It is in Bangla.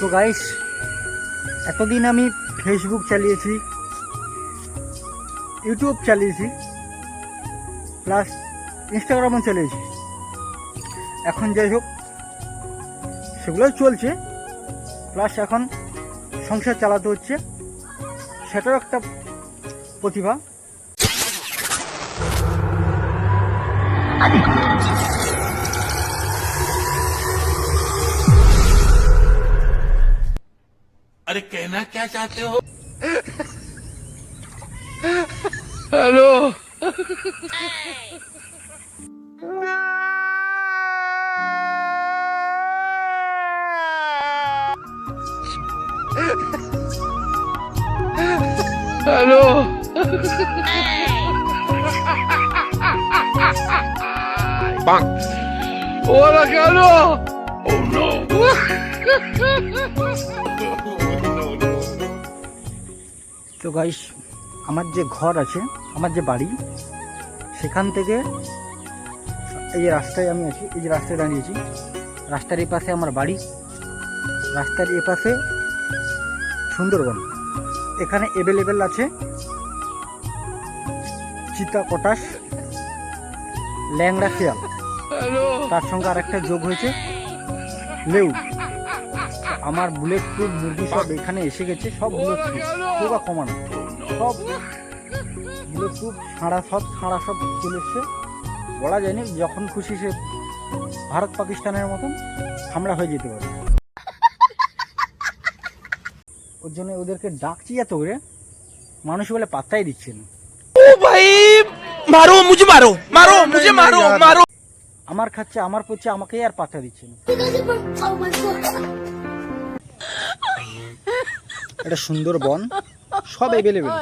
তো গাইস এতদিন আমি ফেসবুক চালিয়েছি ইউটিউব চালিয়েছি প্লাস ইনস্টাগ্রামও চালিয়েছি। এখন যাই হোক, সেগুলোই চলছে প্লাস এখন সংসার চালাতে হচ্ছে, সেটাও একটা প্রতিভা। अरे कहना क्या चाहते हो Hola, Carlos. Oh no! তো গাইস আমার যে ঘর আছে আমার যে বাড়ি সেখান থেকে এই যে রাস্তায় আমি আছি এই যে রাস্তায় দাঁড়িয়েছি রাস্তার এই পাশে আমার বাড়ি রাস্তার এ পাশে সুন্দরবন। এখানে অ্যাভেলেবেল আছে চিতা কটাস ল্যাংড়া শিয়াল। তার সঙ্গে আরেকটা যোগ হয়েছে লেউ। আমার বুলেট প্রুফ মুরগি সব এখানে এসে গেছে সব বুলেট প্রুফ পুরো কমানো। সব বুলেট প্রুফ ছাড়া সব ছাড়া সব চলে এসছে। বলা যায়নি যখন খুশি সে ভারত পাকিস্তানের মতন হামলা হয়ে যেতে পারে। ওর জন্য ওদেরকে ডাকছি এত করে মানুষ বলে পাত্তাই দিচ্ছে না। ও ভাই মারো মারো মারো মারো মারো। আমার খাচ্ছে আমার পড়ছে আমাকেই আর পাত্তা দিচ্ছে না। এটা সুন্দর বন সব অ্যাভেলেবেল